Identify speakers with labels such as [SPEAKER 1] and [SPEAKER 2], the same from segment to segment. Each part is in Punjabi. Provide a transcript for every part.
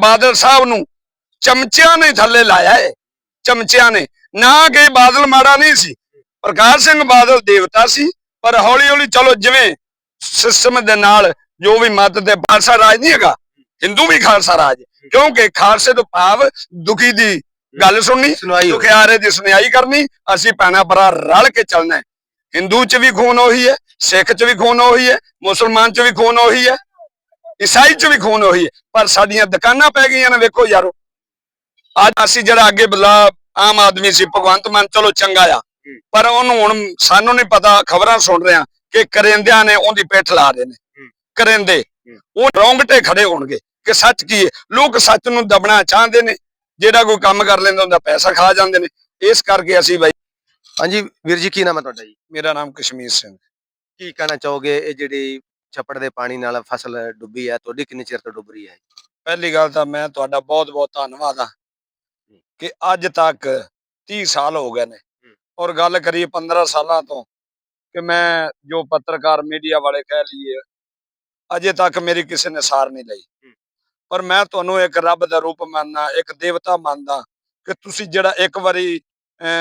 [SPEAKER 1] ਬਾਦਲ ਸਾਹਿਬ ਨੂੰ ਚਮਚਿਆਂ ਨੇ ਥੱਲੇ ਲਾਇਆ ਏ ਚਮਚਿਆਂ ਨੇ ਨਾ ਕਿ ਬਾਦਲ ਮਾੜਾ ਨਹੀਂ ਸੀ ਪ੍ਰਕਾਸ਼ ਸਿੰਘ ਬਾਦਲ ਦੇਵਤਾ ਸੀ ਪਰ ਹੌਲੀ ਹੌਲੀ ਚਲੋ ਜਿਵੇਂ ਸਿਸਟਮ ਦੇ ਨਾਲ ਜੋ ਵੀ ਮਤ ਤੇ ਖਾਲਸਾ ਰਾਜ ਨਹੀਂ ਹੈਗਾ ਹਿੰਦੂ ਵੀ ਖਾਲਸਾ ਰਾਜ। ਕਿਉਂਕਿ ਖਾਲਸੇ ਤੋਂ ਭਾਵ ਦੁਖੀ ਦੀ ਗੱਲ ਸੁਣਨੀ। ਦੁਖਿਆਰੇ ਦੀ ਸੁਣਾਈ ਕਰਨੀ ਅਸੀਂ ਭੈਣਾਂ ਭਰਾ ਰਲ ਕੇ ਚੱਲਣਾ ਹਿੰਦੂ ਚ ਵੀ ਖੂਨ ਉਹੀ ਹੈ ਸਿੱਖ ਚ ਵੀ ਖੂਨ ਉਹੀ ਹੈ ਮੁਸਲਮਾਨ ਚ ਵੀ ਖੂਨ ਉਹੀ ਹੈ ਈਸਾਈ ਚ ਵੀ ਖੂਨ ਉਹੀ ਹੈ ਪਰ ਸਾਡੀਆਂ ਦੁਕਾਨਾਂ ਪੈ ਗਈਆਂ ਨੇ ਵੇਖੋ ਯਾਰੋ। ਅੱਜ ਅਸੀਂ ਜਿਹੜਾ ਅੱਗੇ ਬਲਾ ਆਮ ਆਦਮੀ ਸੀ ਭਗਵੰਤ ਮਾਨ ਚਲੋ ਚੰਗਾ ਆ। ਪਰ ਉਹਨੂੰ ਹੁਣ ਸਾਨੂੰ ਨਹੀਂ ਪਤਾ ਖਬਰਾਂ ਸੁਣ ਰਿਹਾ ਕਿ ਕਰਿੰਦਿਆਂ ਨੇ ਉਹਦੀ ਪਿੱਠ ਲਾ ਰਹੇ ਨੇ। ਕਰਿੰਦੇ। ਉਹ ਰੌਂਗਟੇ ਖੜੇ ਹੋਣਗੇ ਕਿ ਸੱਚ ਕੀ ਹੈ? ਲੋਕ ਸੱਚ ਨੂੰ ਦਬਣਾ ਚਾਹੁੰਦੇ ਨੇ। ਜਿਹੜਾ ਕੋਈ ਕੰਮ ਕਰ ਲੈਂਦਾ ਹੁੰਦਾ ਪੈਸਾ ਖਾ ਜਾਂਦੇ ਨੇ। ਇਸ ਕਰਕੇ ਅਸੀਂ ਬਾਈ
[SPEAKER 2] ਹਾਂਜੀ ਵੀਰ ਜੀ ਕੀ ਨਾਮ ਹੈ ਤੁਹਾਡਾ ਜੀ?
[SPEAKER 1] ਮੇਰਾ ਨਾਮ ਕਸ਼ਮੀਰ ਸਿੰਘ।
[SPEAKER 2] ਕੀ ਕਹਿਣਾ ਚਾਹੋਗੇ? ਇਹ ਜਿਹੜੀ ਛੱਪੜ ਦੇ ਪਾਣੀ ਨਾਲ ਫਸਲ ਡੁੱਬੀ ਹੈ ਤੁਹਾਡੀ ਕਿੰਨੇ ਚਿਰ ਤੋਂ ਡੁੱਬ ਰਹੀ ਹੈ
[SPEAKER 1] ਪਹਿਲੀ ਗੱਲ ਤਾਂ ਮੈਂ ਤੁਹਾਡਾ ਬਹੁਤ ਬਹੁਤ ਧੰਨਵਾਦ ਆ ਕਿ ਅੱਜ ਤੱਕ 30 ਸਾਲ ਹੋ ਗਏ ਨੇ ਔਰ ਗੱਲ ਕਰੀਏ 15 ਸਾਲਾਂ ਤੋਂ ਕਿ ਮੈਂ ਜੋ ਪੱਤਰਕਾਰ ਮੀਡੀਆ ਵਾਲੇ ਕਹਿ ਲਈਏ ਅਜੇ ਤੱਕ ਮੇਰੀ ਕਿਸੇ ਨੇ ਸਾਰ ਨਹੀਂ ਲਈ। ਪਰ ਮੈਂ ਤੁਹਾਨੂੰ ਇੱਕ ਰੱਬ ਦਾ ਰੂਪ ਮੰਨਦਾ ਇੱਕ ਦੇਵਤਾ ਮੰਨਦਾ ਕਿ ਤੁਸੀਂ ਜਿਹੜਾ ਇੱਕ ਵਾਰੀ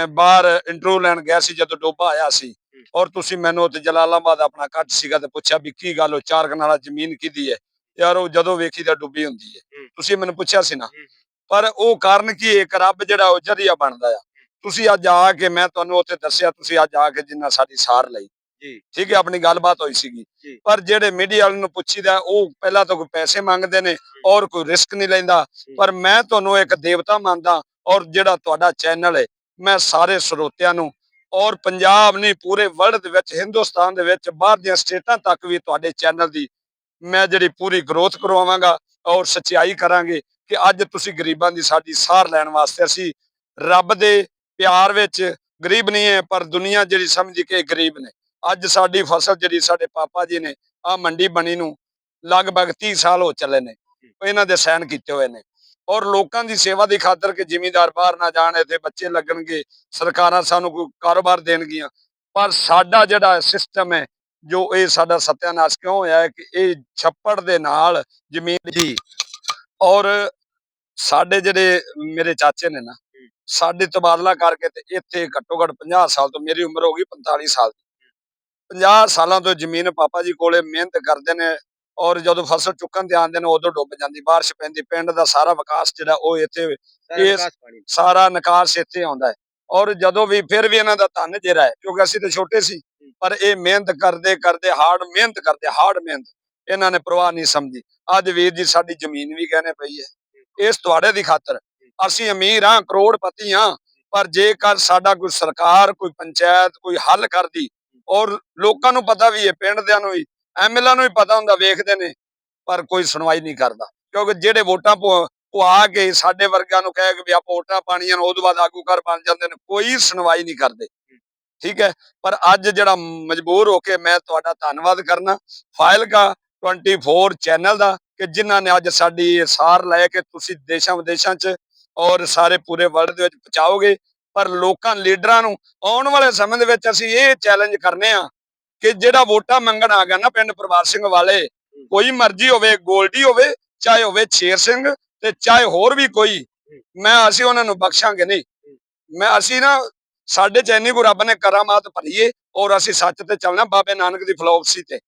[SPEAKER 1] ਬਾਹਰ ਇੰਟਰਵਿਊ ਲੈਣ ਗਿਆ ਸੀ ਜਦੋਂ ਡੋਬਾ ਆਇਆ ਸੀ ਔਰ ਤੁਸੀਂ ਮੈਨੂੰ ਉੱਥੇ ਜਲਾਲਾਬਾਦ ਆਪਣਾ ਕੱਟ ਸੀਗਾ ਤੇ ਪੁੱਛਿਆ ਵੀ ਕੀ ਗੱਲ ਉਹ ਚਾਰ ਕਨਾਲਾ ਜ਼ਮੀਨ ਕਿਹਦੀ ਹੈ? ਯਾਰ ਉਹ ਜਦੋਂ ਵੇਖੀ ਤਾਂ ਡੁੱਬੀ ਹੁੰਦੀ ਹੈ। ਤੁਸੀਂ ਮੈਨੂੰ ਪੁੱਛਿਆ ਸੀ ਨਾ। ਪਰ ਉਹ ਕਾਰਨ ਕੀ? ਇੱਕ ਰੱਬ ਜਿਹੜਾ ਉਹ ਜਰੀਆ ਬਣਦਾ ਆ। ਤੁਸੀਂ ਅੱਜ ਆ ਕੇ ਮੈਂ ਤੁਹਾਨੂੰ ਉੱਥੇ ਦੱਸਿਆ ਤੁਸੀਂ ਅੱਜ ਆ ਕੇ ਜਿੰਨਾ ਸਾਡੀ ਸਾਰ ਲਈ।
[SPEAKER 2] ਜੀ।
[SPEAKER 1] ਠੀਕ ਹੈ ਆਪਣੀ ਗੱਲਬਾਤ ਹੋਈ ਸੀਗੀ। ਪਰ ਜਿਹੜੇ ਮੀਡੀਆ ਵਾਲਿਆਂ ਨੂੰ ਪੁੱਛੀਦਾ ਉਹ ਪਹਿਲਾਂ ਤਾਂ ਕੋਈ ਪੈਸੇ ਮੰਗਦੇ ਨੇ ਔਰ ਕੋਈ ਰਿਸਕ ਨਹੀਂ ਲੈਂਦਾ। ਪਰ ਮੈਂ ਤੁਹਾਨੂੰ ਇੱਕ ਦੇਵਤਾ ਮੰਨਦਾ ਔਰ ਜਿਹੜਾ ਤੁਹਾਡਾ ਚੈਨਲ ਹੈ ਮੈਂ ਸਾਰੇ ਸਰੋਤਿਆਂ ਨੂੰ ਔਰ ਪੰਜਾਬ ਨਹੀਂ ਪੂਰੇ ਵਰਲਡ ਦੇ ਵਿੱਚ ਹਿੰਦੁਸਤਾਨ ਦੇ ਵਿੱਚ ਬਾਹਰ ਦੀਆਂ ਸਟੇਟਾਂ ਤੱਕ ਵੀ ਤੁਹਾਡੇ ਚੈਨਲ ਦੀ ਮੈਂ ਜਿਹੜੀ ਪੂਰੀ ਗਰੋਥ ਕਰਵਾਵਾਂਗਾ ਔਰ ਸਚਾਈ ਕਰਾਂਗੇ ਕਿ ਅੱਜ ਤੁਸੀਂ ਗਰੀਬਾਂ ਦੀ ਸਾਡੀ ਸਾਰ ਲੈਣ ਵਾਸਤੇ ਅਸੀਂ ਰੱਬ ਦੇ ਪਿਆਰ ਵਿੱਚ ਗਰੀਬ ਨਹੀਂ ਹੈ ਪਰ ਦੁਨੀਆ ਜਿਹੜੀ ਸਮਝੀ ਕਿ ਗਰੀਬ ਨੇ। ਅੱਜ ਸਾਡੀ ਫਸਲ ਜਿਹੜੀ ਸਾਡੇ ਪਾਪਾ ਜੀ ਨੇ ਆ ਮੰਡੀ ਬਣੀ ਨੂੰ ਲਗਭਗ 30 ਸਾਲ ਹੋ ਚੱਲੇ ਨੇ। ਇਹਨਾਂ ਦੇ ਸਾਈਨ ਕੀਤੇ ਹੋਏ ਨੇ। ਔਰ ਲੋਕਾਂ ਦੀ ਸੇਵਾ ਦੀ ਖਾਤਰ ਕਿ ਜ਼ਿਮੀਂਦਾਰ ਬਾਹਰ ਨਾ ਜਾਣ ਇੱਥੇ ਬੱਚੇ ਲੱਗਣਗੇ ਸਰਕਾਰਾਂ ਸਾਨੂੰ ਕੋਈ ਕਾਰੋਬਾਰ ਦੇਣਗੀਆਂ। ਪਰ ਸਾਡਾ ਜਿਹੜਾ ਸਿਸਟਮ ਹੈ ਜੋ ਇਹ ਸਾਡਾ ਸਤਿਆਨਾਸ਼ ਕਿਉਂ ਹੋਇਆ ਹੈ ਕਿ ਇਹ ਛੱਪੜ ਦੇ ਨਾਲ ਜ਼ਮੀਨ
[SPEAKER 2] ਜੀ
[SPEAKER 1] ਔਰ ਸਾਡੇ ਜਿਹੜੇ ਮੇਰੇ ਚਾਚੇ ਨੇ ਨਾ ਸਾਡੇ ਤਬਾਦਲਾ ਕਰਕੇ ਤੇ ਇੱਥੇ ਘੱਟੋ ਘੱਟ 50 ਸਾਲ ਤੋਂ ਮੇਰੀ ਉਮਰ ਹੋ ਗਈ 45 ਸਾਲ ਦੀ। 50 ਸਾਲਾਂ ਤੋਂ ਜ਼ਮੀਨ ਪਾਪਾ ਜੀ ਕੋਲੇ ਮਿਹਨਤ ਕਰਦੇ ਨੇ ਔਰ ਜਦੋਂ ਫਸਲ ਚੁੱਕਣ ਤੇ ਆਉਂਦੇ ਨੇ ਉਦੋਂ ਡੁੱਬ ਜਾਂਦੀ ਬਾਰਿਸ਼ ਪੈਂਦੀ ਪਿੰਡ ਦਾ ਸਾਰਾ ਵਿਕਾਸ ਜਿਹੜਾ ਉਹ ਇੱਥੇ ਇਸ- ਸਾਰਾ ਨਿਕਾਸ ਇੱਥੇ ਆਉਂਦਾ ਹੈ। ਔਰ ਜਦੋਂ ਵੀ ਫਿਰ ਵੀ ਇਹਨਾਂ ਦਾ ਧੰਨ ਜਿਹੜਾ ਹੈ ਕਿਉਂਕਿ ਅਸੀਂ ਤੇ ਛੋਟੇ ਸੀ ਪਰ ਇਹ ਮਿਹਨਤ ਕਰਦੇ ਕਰਦੇ ਹਾਰਡ ਮਿਹਨਤ ਕਰਦੇ ਹਾਰਡ ਮਿਹਨਤ ਇਹਨਾਂ ਨੇ ਪ੍ਰਵਾਹ ਨਹੀਂ ਸਮਝੀ। ਅੱਜ ਵੀਰ ਜੀ ਸਾਡੀ ਜ਼ਮੀਨ ਵੀ ਗਹਿਣੇ ਪਈ ਹੈ। ਇਸ ਤੁਹਾਡੇ ਦੀ ਖਾਤਰ ਅਸੀਂ ਅਮੀਰ ਹਾਂ ਕਰੋੜਪਤੀ ਹਾਂ ਪਰ ਜੇਕਰ ਸਾਡਾ ਕੋਈ ਸਰਕਾਰ ਕੋਈ ਪੰਚਾਇਤ ਕੋਈ ਹੱਲ ਕਰਦੀ ਔਰ ਲੋਕਾਂ ਨੂੰ ਪਤਾ ਵੀ ਹੈ ਪਿੰਡ ਦਿਆਂ ਨੂੰ ਵੀ ਐਮਐਲਏ ਨੂੰ ਵੀ ਪਤਾ ਹੁੰਦਾ, ਵੇਖਦੇ ਨੇ, ਪਰ ਕੋਈ ਸੁਣਵਾਈ ਨਹੀਂ ਕਰਦਾ। ਕਿਉਂਕਿ ਜਿਹੜੇ ਵੋਟਾਂ ਪਵਾ ਕੇ ਸਾਡੇ ਵਰਗਾਂ ਨੂੰ ਕਹੇ ਕਿ ਵੀ ਆਪਾਂ ਵੋਟਾਂ ਪਾਣੀਆਂ ਨੇ ਉਦੋਂ ਬਾਅਦ ਆਗੂ ਘਰ ਬਣ ਜਾਂਦੇ ਨੇ, ਕੋਈ ਸੁਣਵਾਈ ਨਹੀਂ ਕਰਦੇ। ਠੀਕ ਹੈ? ਪਰ ਅੱਜ ਜਿਹੜਾ ਮਜਬੂਰ ਹੋ ਕੇ ਮੈਂ ਤੁਹਾਡਾ ਧੰਨਵਾਦ ਕਰਨਾ। ਫਾਈਲ ਕਾ 24 ਚੈਨਲ ਦਾ, ਕਿ ਜਿਨ੍ਹਾਂ ਨੇ ਅੱਜ ਸਾਡੀ ਸਾਰ ਲੈ ਕੇ ਤੁਸੀਂ ਦੇਸ਼ਾਂ ਵਿਦੇਸ਼ਾਂ 'ਚ ਔਰ ਸਾਰੇ ਪੂਰੇ ਵਰਲਡ ਦੇ ਵਿੱਚ ਪਹੁੰਚਾਓਗੇ। ਪਰ ਲੋਕਾਂ, ਲੀਡਰਾਂ ਨੂੰ ਆਉਣ ਵਾਲੇ ਸਮੇਂ ਦੇ ਵਿੱਚ ਅਸੀਂ ਇਹ ਚੈਲੰਜ ਕਰਨੇ ਆ ਕਿ ਜਿਹੜਾ ਵੋਟਾਂ ਮੰਗਣ ਆ ਗਿਆ ਨਾ ਪਿੰਡ ਪ੍ਰਭਾਤ ਸਿੰਘ ਵਾਲੇ ਕੋਈ ਮਰਜ਼ੀ ਹੋਵੇ ਗੋਲਡੀ ਹੋਵੇ ਚਾਹੇ ਹੋਵੇ ਸ਼ੇਰ ਸਿੰਘ ਤੇ ਚਾਹੇ ਹੋਰ ਵੀ ਕੋਈ ਮੈਂ ਅਸੀਂ ਉਹਨਾਂ ਨੂੰ ਬਖਸ਼ਾਂਗੇ ਨਹੀਂ। ਮੈਂ ਅਸੀਂ ਨਾ ਸਾਡੇ ਚ ਇੰਨੀ ਕੋ ਰੱਬ ਨੇ ਕਰਾਮਾਤ ਭਰੀਏ ਔਰ ਅਸੀਂ ਸੱਚ ਤੇ ਚੱਲਣਾ ਬਾਬੇ ਨਾਨਕ ਦੀ ਫਿਲਾਸਫੀ ਤੇ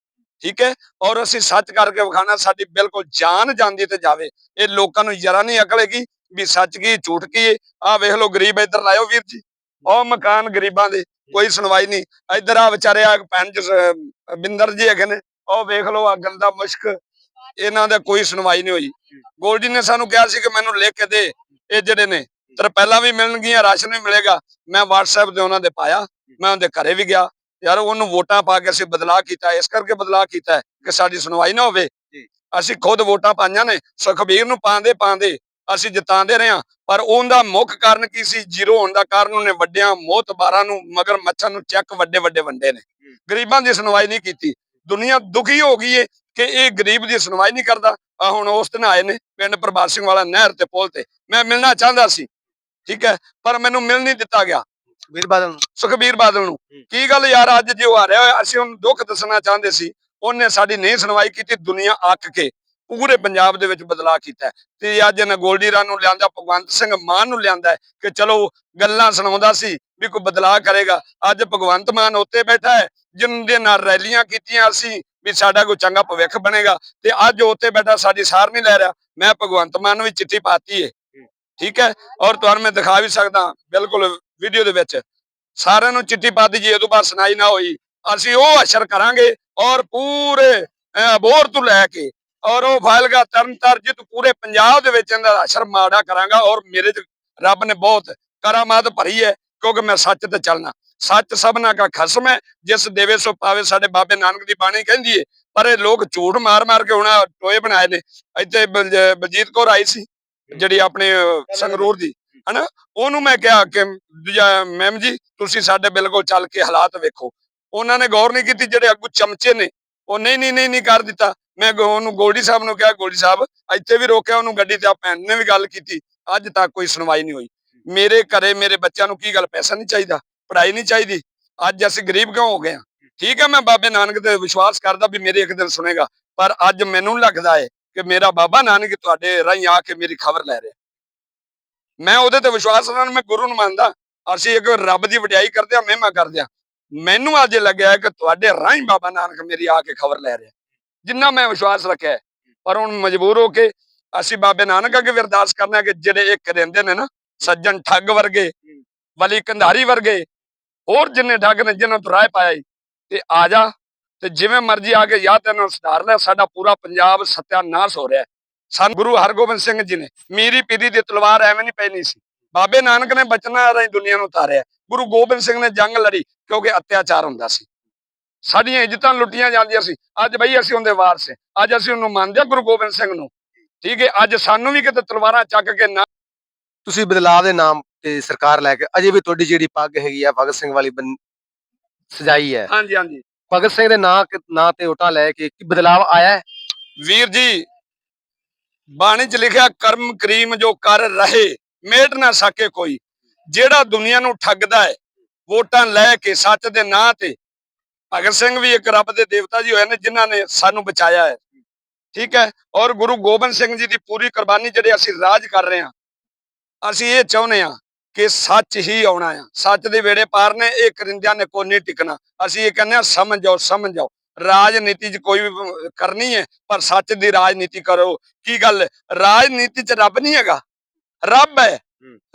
[SPEAKER 1] ਠੀਕ ਹੈ? ਔਰ ਅਸੀਂ ਸੱਚ ਕਰਕੇ ਵਿਖਾਣਾ ਸਾਡੀ ਬਿਲਕੁਲ ਜਾਨ ਜਾਂਦੀ ਤੇ ਜਾਵੇ। ਇਹ ਲੋਕਾਂ ਨੂੰ ਜਰਾ ਨਹੀਂ ਅਕਲ ਹੈਗੀ ਵੀ ਸੱਚ ਕੀ ਝੂਠ ਕੀ ਆ ਵੇਖ ਲਓ ਗਰੀਬ ਇੱਧਰ ਲਾਇਓ ਵੀਰ ਜੀ। ਉਹ ਮਕਾਨ ਗਰੀਬਾਂ ਦੇ, ਕੋਈ ਸੁਣਵਾਈ ਨਹੀਂ। ਇੱਧਰ ਆ ਵਿਚਾਰੇ ਆ ਭੈਣ ਜੀ ਬਿੰਦਰ ਜੀ ਹੈਗੇ ਨੇ, ਉਹ ਵੇਖ ਲਓ ਆ ਗੰਦਾ ਮੁਸ਼ਕ, ਇਹਨਾਂ ਦਾ ਕੋਈ ਸੁਣਵਾਈ ਨਹੀਂ ਹੋਈ। ਗੋਲਡੀ ਨੇ ਸਾਨੂੰ ਕਿਹਾ ਸੀ ਕਿ ਮੈਨੂੰ ਲਿਖ ਕੇ ਦੇ, ਇਹ ਜਿਹੜੇ ਨੇ, ਤੇਰੇ ਪਹਿਲਾਂ ਵੀ ਮਿਲਣਗੀਆਂ, ਰਾਸ਼ਨ ਵੀ ਮਿਲੇਗਾ। ਮੈਂ WhatsApp ਤੇ ਉਹਨਾਂ ਦੇ ਪਾਇਆ, ਮੈਂ ਉਹਦੇ ਘਰੇ ਵੀ ਗਿਆ। ਯਾਰ ਉਹਨੂੰ ਵੋਟਾਂ ਪਾ ਕੇ ਅਸੀਂ ਬਦਲਾਅ ਕੀਤਾ, ਇਸ ਕਰਕੇ ਬਦਲਾਅ ਕੀਤਾ ਕਿ ਸਾਡੀ ਸੁਣਵਾਈ ਨਾ ਹੋਵੇ। ਅਸੀਂ ਖੁਦ ਵੋਟਾਂ ਪਾਈਆਂ ਨੇ, ਸੁਖਬੀਰ ਨੂੰ ਪਾਉਂਦੇ ਪਾਉਂਦੇ ਅਸੀਂ ਜਿਤਾਉਂਦੇ ਰਹੇ ਹਾਂ। ਪਰ ਉਹਦਾ ਮੁੱਖ ਕਾਰਨ ਕੀ ਸੀ? ਜ਼ੀਰੋ ਹੋਣ ਦਾ ਕਾਰਨ ਉਹਨੇ ਵੱਡਿਆਂ ਮੋਤਬਾਰਾਂ ਨੂੰ ਮਗਰ ਮੱਛਾਂ ਨੂੰ ਚੱਕ ਵੱਡੇ ਵੱਡੇ ਵੰਡੇ ਨੇ। ਗਰੀਬਾਂ ਦੀ ਸੁਣਵਾਈ ਨਹੀਂ ਕੀਤੀ। ਦੁਨੀਆ ਦੁਖੀ ਹੋ ਗਈ ਏ ਕਿ ਇਹ ਗਰੀਬ ਦੀ ਸੁਣਵਾਈ ਨਹੀਂ ਕਰਦਾ। ਆ ਹੁਣ ਉਸ ਦਿਨ ਆਏ ਨੇ ਪਿੰਡ ਪ੍ਰਭਾਤ ਸਿੰਘ ਵਾਲਾ ਨਹਿਰ ਤੇ ਪੁਲ ਤੇ। ਮੈਂ ਮਿਲਣਾ ਚਾਹੁੰਦਾ ਸੀ। ਠੀਕ ਹੈ? ਪਰ ਮੈਨੂੰ ਮਿਲ ਨਹੀਂ ਦਿੱਤਾ ਗਿਆ।
[SPEAKER 2] ਵੀਰ ਬਾਦਲ ਨੂੰ।
[SPEAKER 1] ਸੁਖਬੀਰ ਬਾਦਲ ਨੂੰ। ਕੀ ਗੱਲ ਯਾਰ ਅੱਜ ਜੇ ਆ ਰਿਹਾ ਅਸੀਂ ਉਹਨੂੰ ਦੁੱਖ ਦੱਸਣਾ ਚਾਹੁੰਦੇ ਸੀ। ਉਹਨੇ ਸਾਡੀ ਨਹੀਂ ਸੁਣਵਾਈ ਕੀਤੀ ਦੁਨੀਆ ਅੱਕ ਕੇ। ਪੂਰੇ ਪੰਜਾਬ ਦੇ ਵਿੱਚ ਬਦਲਾਅ ਕੀਤਾ ਤੇ ਅੱਜ ਇਹਨਾਂ ਗੋਲਡੀ ਰਾਂ ਨੂੰ ਲਿਆਂਦਾ, ਭਗਵੰਤ ਸਿੰਘ ਮਾਨ ਨੂੰ ਲਿਆਂਦਾ ਕਿ ਚਲੋ ਗੱਲਾਂ ਸੁਣਾਉਂਦਾ ਸੀ ਵੀ ਕੋਈ ਬਦਲਾਅ ਕਰੇਗਾ। ਅੱਜ ਭਗਵੰਤ ਮਾਨ ਉੱਤੇ ਬੈਠਾ ਹੈ ਜਿਨ ਦੇ ਨਾਲ ਰੈਲੀਆਂ ਕੀਤੀਆਂ ਅਸੀਂ ਵੀ ਸਾਡਾ ਕੋਈ ਚੰਗਾ ਭਵਿੱਖ ਬਣੇਗਾ। ਤੇ ਅੱਜ ਉੱਤੇ ਬੈਠਾ, ਸਾਡੀ ਸਾਰ ਨਹੀਂ ਲੈ ਰਿਹਾ। ਮੈਂ ਭਗਵੰਤ ਮਾਨ ਨੂੰ ਵੀ ਚਿੱਠੀ ਪਾਤੀ ਏ। ਠੀਕ ਹੈ? ਔਰ ਤੁਹਾਨੂੰ ਮੈਂ ਦਿਖਾ ਵੀ ਸਕਦਾ, ਬਿਲਕੁਲ ਵੀਡੀਓ ਦੇ ਵਿੱਚ। ਸਾਰਿਆਂ ਨੂੰ ਚਿੱਠੀ ਪਾਤੀ ਜੀ ਇਹ ਤੋਂ ਬਾਅਦ ਸੁਣਾਈ ਨਾ ਹੋਈ। ਅਸੀਂ ਉਹ ਅਸਰ ਕਰਾਂਗੇ ਔਰ ਪੂਰੇ ਬੋਰ ਤੋਂ ਲੈ ਕੇ ਔਰ ਉਹ ਫਾਇਲਗਾ ਤਰਨਤਾਰ ਜਿੱਤ ਪੂਰੇ ਪੰਜਾਬ ਦੇ ਵਿੱਚ ਇਹਦਾ ਅਸਰ ਮਾੜਾ ਕਰਾਂਗਾ ਔਰ ਮੇਰੇ ਚ ਰੱਬ ਨੇ ਬਹੁਤ ਕਰਾਮਾਤ ਭਰੀ ਹੈ, ਕਿਉਂਕਿ ਮੈਂ ਸੱਚ ਤੇ ਚੱਲਣਾ। ਸੱਚ ਸਭਨਾ ਦਾ ਖਸਮ ਹੈ, ਜਿਸ ਦੇਵੇ ਸੋ ਪਾਵੇ ਸਾਡੇ ਬਾਬੇ ਨਾਨਕ ਦੀ ਬਾਣੀ ਕਹਿੰਦੀ ਹੈ ਪਰ ਇਹ ਲੋਕ ਝੂਠ ਮਾਰ ਮਾਰ ਕੇ ਹੁਣ ਟੋਏ ਬਣਾਏ ਨੇ। ਇੱਥੇ ਬਲਜੀਤ ਕੌਰ ਆਈ ਸੀ, ਜਿਹੜੀ ਆਪਣੇ ਸੰਗਰੂਰ ਦੀ, ਹਨਾ? ਉਹਨੂੰ ਮੈਂ ਕਿਹਾ ਕਿ ਮੈਮ ਜੀ, ਤੁਸੀਂ ਸਾਡੇ ਬਿਲਕੁਲ ਚੱਲ ਕੇ ਹਾਲਾਤ ਵੇਖੋ। ਉਹਨਾਂ ਨੇ ਗੌਰ ਨਹੀਂ ਕੀਤੀ, ਜਿਹੜੇ ਅੱਗੂ ਚਮਚੇ ਨੇ, ਉਹ ਨਹੀਂ ਨਹੀਂ ਨਹੀਂ ਨਹੀਂ ਕਰ ਦਿੱਤਾ। ਮੈਂ ਉਹਨੂੰ ਗੋਲਡੀ ਸਾਹਿਬ ਨੂੰ ਕਿਹਾ, ਗੋਲਡੀ ਸਾਹਿਬ, ਇੱਥੇ ਵੀ ਰੋਕਿਆ ਉਹਨੂੰ ਗੱਡੀ ਤੇ ਆ ਭੈਣ ਨੇ ਵੀ ਗੱਲ ਕੀਤੀ, ਅੱਜ ਤੱਕ ਕੋਈ ਸੁਣਵਾਈ ਨਹੀਂ ਹੋਈ। ਮੇਰੇ ਘਰੇ, ਮੇਰੇ ਬੱਚਿਆਂ ਨੂੰ ਕੀ ਗੱਲ, ਪੈਸਾ ਨਹੀਂ ਚਾਹੀਦਾ, ਪੜ੍ਹਾਈ ਨਹੀਂ ਚਾਹੀਦੀ, ਅੱਜ ਅਸੀਂ ਗਰੀਬ ਕਿਉਂ ਹੋ ਗਏ ਆ ਠੀਕ ਹੈ, ਮੈਂ ਬਾਬੇ ਨਾਨਕ ਤੇ ਵਿਸ਼ਵਾਸ ਕਰਦਾ ਵੀ ਮੇਰੇ ਇੱਕ ਦਿਨ ਸੁਣੇਗਾ, ਪਰ ਅੱਜ ਮੈਨੂੰ ਲੱਗਦਾ ਹੈ ਕਿ ਮੇਰਾ ਬਾਬਾ ਨਾਨਕ ਤੁਹਾਡੇ ਰਾਹੀਂ ਆ ਕੇ ਮੇਰੀ ਖਬਰ ਲੈ ਰਿਹਾ। ਮੈਂ ਉਹਦੇ ਤੇ ਵਿਸ਼ਵਾਸ ਨਾਲ ਮੈਂ ਗੁਰੂ ਨੂੰ ਮੰਨਦਾ, ਅਸੀਂ ਇੱਕ ਰੱਬ ਦੀ ਵਡਿਆਈ ਕਰਦੇ ਆ ਮਹਿਮਾ ਕਰਦੇ ਆ ਮੈਨੂੰ ਅੱਜ ਲੱਗਿਆ ਕਿ ਤੁਹਾਡੇ ਰਾਹੀਂ ਬਾਬਾ ਨਾਨਕ ਮੇਰੀ ਆ ਕੇ ਖਬਰ ਲੈ ਰਿਹਾ। ਜਿੰਨਾ ਮੈਂ ਵਿਸ਼ਵਾਸ ਰੱਖਿਆ ਪਰ ਹੁਣ ਮਜਬੂਰ ਹੋ ਕੇ ਅਸੀਂ ਬਾਬੇ ਨਾਨਕ ਅੱਗੇ ਵੀ ਅਰਦਾਸ ਕਰਨਾ ਕਿ ਜਿਹੜੇ ਇੱਕ ਰਹਿੰਦੇ ਨੇ ਨਾ ਸੱਜਣ ਠੱਗ ਵਰਗੇ ਵਲੀ ਕੰਧਾਰੀ ਵਰਗੇ ਹੋਰ ਜਿੰਨੇ ਠੱਗ ਨੇ ਜਿਨ੍ਹਾਂ ਤੋਂ ਰਾਹ ਪਾਇਆ ਈ, ਤੇ ਆ ਜਾ ਤੇ ਜਿਵੇਂ ਮਰਜ਼ੀ ਆ ਕੇ ਜਾਂ ਤੈਨੂੰ ਸੁਧਾਰ ਲੈ ਸਾਡਾ ਪੂਰਾ ਪੰਜਾਬ ਸਤਿਆਨਾਸ਼ ਹੋ ਰਿਹਾ ਸਾਨੂੰ ਗੁਰੂ ਹਰਗੋਬਿੰਦ ਸਿੰਘ ਜੀ ਨੇ ਮੀਰੀ ਪੀਰੀ ਦੀ ਤਲਵਾਰ ਐਵੇਂ ਨਹੀਂ ਪੈਣੀ ਸੀ। ਬਾਬੇ ਨਾਨਕ ਨੇ ਬਚਨਾਂ ਰਾਹੀਂ ਦੁਨੀਆ ਨੂੰ ਉਤਾਰਿਆ। ਗੁਰੂ ਗੋਬਿੰਦ ਸਿੰਘ ਨੇ ਜੰਗ ਲੜੀ ਕਿਉਂਕਿ ਅਤਿਆਚਾਰ ਹੁੰਦਾ ਸੀ। ਸਾਡੀਆਂ ਇੱਜ਼ਤਾਂ ਲੁੱਟੀਆਂ ਜਾਂਦੀਆਂ ਸੀ। ਅੱਜ ਬਈ ਅਸੀਂ ਉਹਦੇ ਵਾਰਸ ਹਾਂ ਅੱਜ ਅਸੀਂ ਉਹਨੂੰ ਮੰਨਦੇ ਗੁਰੂ ਗੋਬਿੰਦ ਸਿੰਘ ਨੂੰ। ਠੀਕ ਹੈ ਅੱਜ ਸਾਨੂੰ ਵੀ ਕਿਤੇ ਤਲਵਾਰਾਂ ਚੱਕ ਕੇ ਨਾ
[SPEAKER 2] ਤੁਸੀਂ ਬਦਲਾਅ ਦੇ ਨਾਮ ਤੇ ਸਰਕਾਰ ਲੈ ਕੇ ਅਜੇ ਵੀ ਤੁਹਾਡੀ ਜਿਹੜੀ ਪੱਗ ਹੈਗੀ ਆ ਭਗਤ ਸਿੰਘ ਵਾਲੀ ਸਜਾਈ ਹੈ।
[SPEAKER 1] ਹਾਂਜੀ ਹਾਂਜੀ।
[SPEAKER 2] ਭਗਤ ਸਿੰਘ ਦੇ ਨਾਂ ਨਾਂ ਤੇ ਉਟਾ ਲੈ ਕੇ ਕੀ ਬਦਲਾਅ ਆਇਆ ਹੈ?
[SPEAKER 1] ਵੀਰ ਜੀ ਬਾਣੀ ਚ ਲਿਖਿਆ ਕਰਮ ਕਰੀਮ ਜੋ ਕਰ ਰਹੇ ਮੇਟ ਨਾ ਸਕੇ ਕੋਈ। ਜਿਹੜਾ ਦੁਨੀਆ ਨੂੰ ਠੱਗਦਾ ਹੈ ਵੋਟਾਂ ਲੈ ਕੇ ਸੱਚ ਦੇ ਨਾਂ ਤੇ ਭਗਤ ਸਿੰਘ ਵੀ ਇੱਕ ਰੱਬ ਦੇ ਦੇਵਤਾ ਜੀ ਹੋਏ ਨੇ ਜਿਨ੍ਹਾਂ ਨੇ ਸਾਨੂੰ ਬਚਾਇਆ ਹੈ। ਠੀਕ ਹੈ? ਔਰ ਗੁਰੂ ਗੋਬਿੰਦ ਸਿੰਘ ਜੀ ਦੀ ਪੂਰੀ ਕੁਰਬਾਨੀ ਜਿਹੜੇ ਅਸੀਂ ਰਾਜ ਕਰ ਰਹੇ ਹਾਂ ਅਸੀਂ ਇਹ ਚਾਹੁੰਦੇ ਹਾਂ ਕਿ ਸੱਚ ਹੀ ਆਉਣਾ ਆ। ਸੱਚ ਦੇ ਵੇੜੇ ਪਾਰ ਨੇ ਇਹ ਕਰਿੰਦਿਆਂ ਨੇ ਕੋਈ ਨਹੀਂ ਟਿਕਣਾ। ਅਸੀਂ ਇਹ ਕਹਿੰਦੇ ਹਾਂ ਸਮਝ ਜਾਓ ਸਮਝ ਜਾਓ ਰਾਜਨੀਤੀ 'ਚ ਕੋਈ ਵੀ ਕਰਨੀ ਹੈ ਪਰ ਸੱਚ ਦੀ ਰਾਜਨੀਤੀ ਕਰੋ। ਕੀ ਗੱਲ? ਰਾਜਨੀਤੀ 'ਚ ਰੱਬ ਨਹੀਂ ਹੈਗਾ। ਰੱਬ ਹੈ।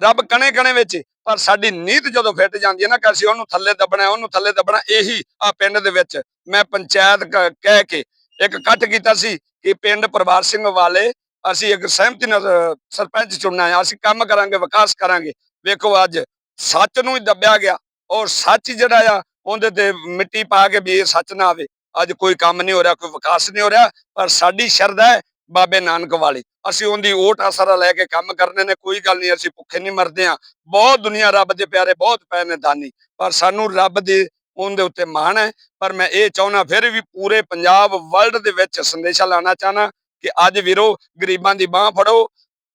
[SPEAKER 1] ਰੱਬ ਕਣੇ ਕਣੇ ਵਿੱਚ ਪਰ ਸਾਡੀ ਨੀਤ ਜਦੋਂ ਫਿੱਟ ਜਾਂਦੀ ਹੈ ਨਾ ਕਿ ਅਸੀਂ ਉਹਨੂੰ ਥੱਲੇ ਦੱਬਣਾ ਉਹਨੂੰ ਥੱਲੇ ਦੱਬਣਾ ਇਹੀ ਆ ਪਿੰਡ ਦੇ ਵਿੱਚ ਮੈਂ ਪੰਚਾਇਤ ਕਹਿ ਕੇ ਇੱਕ ਇਕੱਠ ਕੀਤਾ ਸੀ ਕਿ ਪਿੰਡ ਪਰਿਵਾਰ ਸਿੰਘ ਵਾਲੇ ਅਸੀਂ ਇੱਕ ਸਹਿਮਤੀ ਨਾਲ ਸਰਪੰਚ ਚੁਣਨਾ ਹੈ, ਅਸੀਂ ਕੰਮ ਕਰਾਂਗੇ, ਵਿਕਾਸ ਕਰਾਂਗੇ। ਵੇਖੋ ਅੱਜ ਸੱਚ ਨੂੰ ਹੀ ਦੱਬਿਆ ਗਿਆ, ਔਰ ਸੱਚ ਜਿਹੜਾ ਆ, ਉਹਦੇ ਤੇ ਮਿੱਟੀ ਪਾ ਕੇ ਵੀ ਇਹ ਸੱਚ ਨਾ ਆਵੇ। ਅੱਜ ਕੋਈ ਕੰਮ ਨਹੀਂ ਹੋ ਰਿਹਾ, ਕੋਈ ਵਿਕਾਸ ਨਹੀਂ ਹੋ ਰਿਹਾ, ਪਰ ਸਾਡੀ ਸ਼ਰਧਾ ਹੈ ਬਾਬੇ ਨਾਨਕ ਵਾਲੀ। ਅਸੀਂ ਉਹਦੀ ਓਟ ਆਸਰਾ ਲੈ ਕੇ ਕੰਮ ਕਰਨੇ ਨੇ ਕੋਈ ਗੱਲ ਨਹੀਂ ਅਸੀਂ ਭੁੱਖੇ ਨਹੀਂ ਮਰਦੇ ਆ ਬਹੁਤ ਦੁਨੀਆ ਰੱਬ ਦੇ ਪਿਆਰੇ ਬਹੁਤ ਪਏ ਨੇ ਦਾਨੀ ਪਰ ਸਾਨੂੰ ਰੱਬ ਦੇ ਉਹਦੇ ਉੱਤੇ ਮਾਣ ਹੈ। ਪਰ ਮੈਂ ਇਹ ਚਾਹੁੰਦਾ ਫਿਰ ਵੀ ਪੂਰੇ ਪੰਜਾਬ ਵਰਲਡ ਦੇ ਵਿੱਚ ਸੰਦੇਸ਼ਾ ਲਾਣਾ ਚਾਹਨਾ ਕਿ ਅੱਜ ਵੀਰੋ ਗਰੀਬਾਂ ਦੀ ਬਾਹ ਫੜੋ।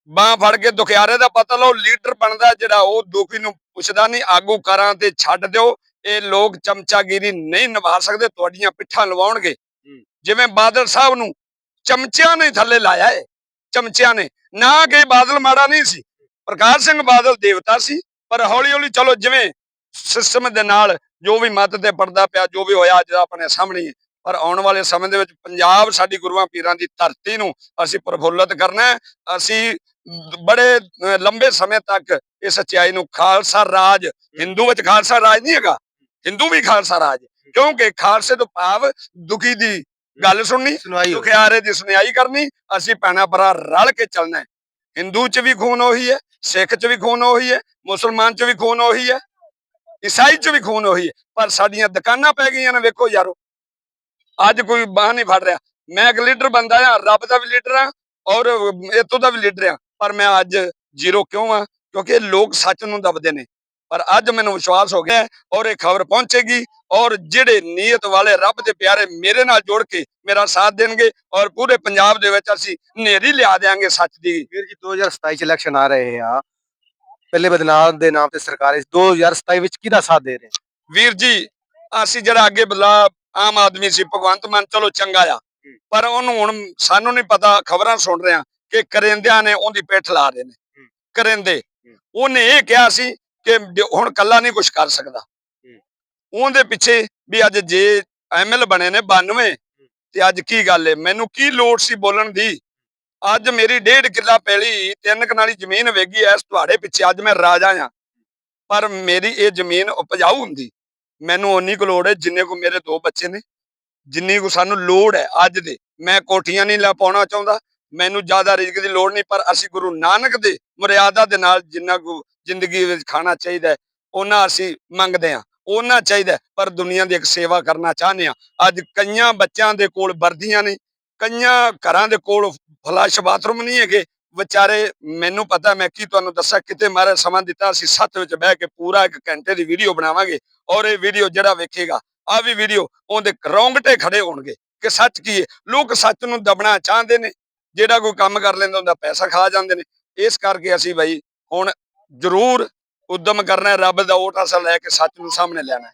[SPEAKER 1] ਬਾਹ ਫੜ ਕੇ ਦੁਖਿਆਰੇ ਦਾ ਪਤਾ ਲਓ ਲੀਡਰ ਬਣਦਾ ਜਿਹੜਾ ਉਹ ਦੁਖੀ ਨੂੰ ਪੁੱਛਦਾ ਨਹੀਂ ਆਗੂ ਕਰਾਂ ਤੇ ਛੱਡ ਦਿਓ। ਇਹ ਲੋਕ ਚਮਚਾਗਿਰੀ ਨਹੀਂ ਨਿਭਾ ਸਕਦੇ ਤੁਹਾਡੀਆਂ ਪਿੱਠਾਂ ਲਵਾਉਣਗੇ। ਜਿਵੇਂ ਬਾਦਲ ਸਾਹਿਬ ਨੂੰ ਚਮਚਿਆਂ ਨੇ ਥੱਲੇ ਲਾਇਆ ਏ, ਚਮਚਿਆਂ ਨੇ। ਨਾ ਕਿ ਬਾਦਲ ਮਾੜਾ ਨਹੀਂ ਸੀ। ਪ੍ਰਕਾਸ਼ ਸਿੰਘ ਬਾਦਲ ਦੇਵਤਾ ਸੀ, ਪਰ ਹੌਲੀ ਹੌਲੀ ਚਲੋ ਜਿਵੇਂ ਸਿਸਟਮ ਦੇ ਨਾਲ ਜੋ ਵੀ ਮੱਤ ਤੇ ਪੜਦਾ ਪਿਆ, ਜੋ ਵੀ ਹੋਇਆ ਅੱਜ ਆਪਣੇ ਸਾਹਮਣੇ ਪਰ ਆਉਣ ਵਾਲੇ ਸਮੇਂ ਦੇ ਵਿੱਚ ਪੰਜਾਬ ਸਾਡੀ ਗੁਰੂਆਂ ਪੀਰਾਂ ਦੀ ਧਰਤੀ ਨੂੰ ਅਸੀਂ ਪ੍ਰਫੁੱਲਤ ਕਰਨਾ ਅਸੀਂ ਬੜੇ ਲੰਬੇ ਸਮੇਂ ਤੱਕ ਇਸ ਸੱਚਾਈ ਨੂੰ ਖਾਲਸਾ ਰਾਜ, ਹਿੰਦੂ ਵਿੱਚ ਖਾਲਸਾ ਰਾਜ ਨਹੀਂ ਹੈਗਾ, ਹਿੰਦੂ ਵੀ ਖਾਲਸਾ ਰਾਜ। ਕਿਉਂਕਿ ਖਾਲਸੇ ਤੋਂ ਭਾਵ ਦੁਖੀ ਦੀ ਗੱਲ ਸੁਣਨੀ? ਦੁਖਿਆਰੇ ਦੀ ਸੁਣਾਈ ਕਰਨੀ ਅਸੀਂ ਭੈਣਾਂ ਭਰਾ ਰਲ ਕੇ ਚੱਲਣਾ ਹਿੰਦੂ ਚ ਵੀ ਖੂਨ ਉਹੀ ਹੈ ਸਿੱਖ ਚ ਵੀ ਖੂਨ ਉਹੀ ਹੈ ਮੁਸਲਮਾਨ ਚ ਵੀ ਖੂਨ ਉਹੀ ਹੈ ਈਸਾਈ ਚ ਵੀ ਖੂਨ ਉਹੀ ਹੈ। ਪਰ ਸਾਡੀਆਂ ਦੁਕਾਨਾਂ ਪੈ ਗਈਆਂ ਨੇ ਵੇਖੋ ਯਾਰੋ। ਅੱਜ ਕੋਈ ਬਾਹ ਨਹੀਂ ਫੜ ਰਿਹਾ। ਮੈਂ ਇੱਕ ਲੀਡਰ ਬੰਦਾ ਆ ਰੱਬ ਦਾ ਵੀ ਲੀਡਰ ਆ ਔਰ ਇਤੋਂ ਦਾ ਵੀ ਲੀਡਰ ਆ ਪਰ ਮੈਂ ਅੱਜ ਜ਼ੀਰੋ ਕਿਉਂ ਆ ਕਿਉਂਕਿ ਲੋਕ ਸੱਚ ਨੂੰ ਦਬਦੇ ਨੇ। ਪਰ ਅੱਜ ਮੈਨੂੰ ਵਿਸ਼ਵਾਸ ਹੋ ਗਿਆ ਔਰ ਇਹ ਖਬਰ ਪਹੁੰਚੇਗੀ ਔਰ ਜਿਹੜੇ ਨੀਅਤ ਵਾਲੇ ਰੱਬ ਦੇ ਪਿਆਰੇ ਮੇਰੇ ਨਾਲ ਜੁੜ ਕੇ ਮੇਰਾ ਸਾਥ ਦੇਣਗੇ ਔਰ ਪੂਰੇ ਪੰਜਾਬ ਦੇ ਵਿੱਚ ਅਸੀਂ ਨੇਰੀ ਲਿਆ ਦੇਾਂਗੇ ਸੱਚ ਦੀ।
[SPEAKER 2] ਵੀਰ ਜੀ 2027 ਚ ਇਲੈਕਸ਼ਨ ਆ ਰਹੇ ਆ। ਪਹਿਲੇ ਬਦਲਾਅ ਦੇ ਨਾਮ ਤੇ ਸਰਕਾਰ ਇਸ 2027 ਵਿੱਚ ਕਿਹਦਾ ਸਾਥ ਦੇ ਰਹੇ
[SPEAKER 1] ਵੀਰ ਜੀ ਅਸੀਂ ਜਿਹੜਾ ਅੱਗੇ ਬਲਾ ਆਮ ਆਦਮੀ ਸੀ ਭਗਵੰਤ ਮਾਨ ਚਲੋ ਚੰਗਾ ਆ। ਪਰ ਉਹਨੂੰ ਹੁਣ ਸਾਨੂੰ ਨਹੀਂ ਪਤਾ ਖਬਰਾਂ ਸੁਣ ਰਿਹਾ ਕਿ ਕਰਿੰਦਿਆਂ ਨੇ ਉਹਦੀ ਪਿੱਠ ਲਾ ਰਹੇ ਨੇ। ਕਰਿੰਦੇ। ਉਹਨੇ ਇਹ ਕਿਹਾ ਸੀ ਕਿ ਹੁਣ ਕੱਲਾ ਨਹੀਂ ਕੁਝ ਕਰ ਸਕਦਾ। ਉਹਦੇ ਪਿੱਛੇ ਵੀ ਅੱਜ ਜੇ ਐਮਐਲ ਬਣੇ ਨੇ 92 ਤੇ ਅੱਜ ਕੀ ਗੱਲ ਏ? ਮੈਨੂੰ ਕੀ ਲੋੜ ਸੀ ਬੋਲਣ ਦੀ? ਅੱਜ ਮੇਰੀ ਡੇਢ ਕਿੱਲਾ ਪੈਲੀ ਤਿੰਨ ਕਨਾਲੀ ਜ਼ਮੀਨ ਵੇਗੀ ਐਸ ਤੁਹਾਡੇ ਪਿੱਛੇ ਅੱਜ ਮੈਂ ਰਾਜਾ ਆ। ਪਰ ਮੇਰੀ ਇਹ ਜ਼ਮੀਨ ਉਪਜਾਊ ਹੁੰਦੀ। ਮੈਨੂੰ ਉਨੀ ਕੁ ਲੋੜ ਹੈ ਜਿੰਨੇ ਕੋ ਮੇਰੇ ਦੋ ਬੱਚੇ ਨੇ। ਜਿੰਨੀ ਕੋ ਸਾਨੂੰ ਲੋੜ ਹੈ ਅੱਜ ਦੇ। ਮੈਂ ਕੋਠੀਆਂ ਨਹੀਂ ਲਾ ਪਾਉਣਾ ਚਾਹੁੰਦਾ। ਮੈਨੂੰ ਜ਼ਿਆਦਾ ਰਿਜ਼ਕ ਦੀ ਲੋੜ ਨਹੀਂ, ਪਰ ਅਸੀਂ ਗੁਰੂ ਨਾਨਕ ਦੇ ਮਰਿਆਦਾ ਦੇ ਨਾਲ ਜਿੰਨਾ ਕੋ ਜ਼ਿੰਦਗੀ ਵਿੱਚ ਖਾਣਾ ਚਾਹੀਦਾ ਉਹਨਾਂ ਅਸੀਂ ਮੰਗਦੇ ਹਾਂ ਉਹਨਾਂ ਚਾਹੀਦਾ ਪਰ ਦੁਨੀਆ ਦੀ ਇੱਕ ਸੇਵਾ ਕਰਨਾ ਚਾਹੁੰਦੇ ਹਾਂ। ਅੱਜ ਕਈਆਂ ਬੱਚਿਆਂ ਦੇ ਕੋਲ ਵਰਦੀਆਂ ਨਹੀਂ, ਕਈਆਂ ਘਰਾਂ ਦੇ ਕੋਲ ਫਲਸ਼ ਬਾਥਰੂਮ ਨਹੀਂ ਹੈਗੇ। ਵਿਚਾਰੇ, ਮੈਨੂੰ ਪਤਾ, ਮੈਂ ਕੀ ਤੁਹਾਨੂੰ ਦੱਸਾਂ, ਕਿਤੇ ਮਾਰੇ ਸਮਾਂ ਦਿੱਤਾ, ਅਸੀਂ ਸੱਤ ਵਿੱਚ ਬਹਿ ਕੇ ਪੂਰਾ ਇੱਕ ਘੰਟੇ ਦੀ ਵੀਡੀਓ ਬਣਾਵਾਂਗੇ, ਔਰ ਇਹ ਵੀਡੀਓ ਜਿਹੜਾ ਵੇਖੇਗਾ ਆ ਵੀ ਵੀਡੀਓ ਉਹਦੇ ਰੌਂਗਟੇ ਖੜੇ ਹੋਣਗੇ, ਕਿ ਸੱਚ ਕੀ ਹੈ? ਲੋਕ ਸੱਚ ਨੂੰ ਦਬਣਾ ਚਾਹੁੰਦੇ ਨੇ। ਜਿਹੜਾ ਕੋਈ ਕੰਮ ਕਰ ਲੈਂਦਾ ਹੁੰਦਾ, ਪੈਸਾ ਖਾ ਜਾਂਦੇ ਨੇ। ਇਸ ਕਰਕੇ ਅਸੀਂ ਬਈ ਹੁਣ ਜ਼ਰੂਰ ਉਦਮ ਕਰਨਾ ਰੱਬ ਦਾ ਓਟ ਅਸਲ ਲੈ ਕੇ ਸੱਚ ਨੂੰ ਸਾਹਮਣੇ ਲੈਣਾ